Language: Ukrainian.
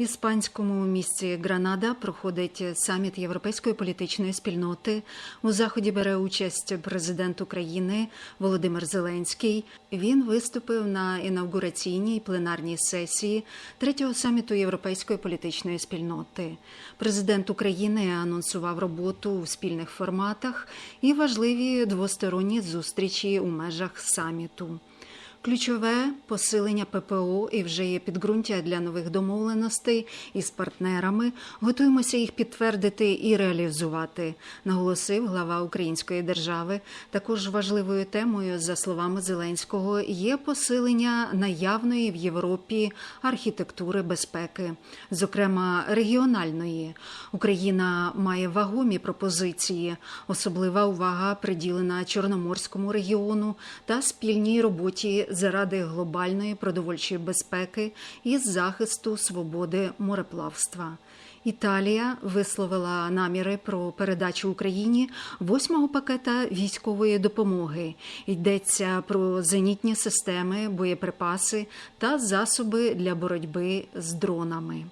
В іспанському місті Гранада проходить саміт Європейської політичної спільноти. У заході бере участь президент України Володимир Зеленський. Він виступив на інавгураційній пленарній сесії третього саміту Європейської політичної спільноти. Президент України анонсував роботу у спільних форматах і важливі двосторонні зустрічі у межах саміту. Ключове посилення ППО і вже є підґрунтя для нових домовленостей із партнерами. Готуємося їх підтвердити і реалізувати, наголосив глава Української держави. Також важливою темою, за словами Зеленського, є посилення наявної в Європі архітектури безпеки, зокрема регіональної. Україна має вагомі пропозиції. Особлива увага приділена Чорноморському регіону та спільній роботі заради глобальної продовольчої безпеки і захисту свободи мореплавства. Італія висловила наміри про передачу Україні восьмого пакета військової допомоги. Йдеться про зенітні системи, боєприпаси та засоби для боротьби з дронами.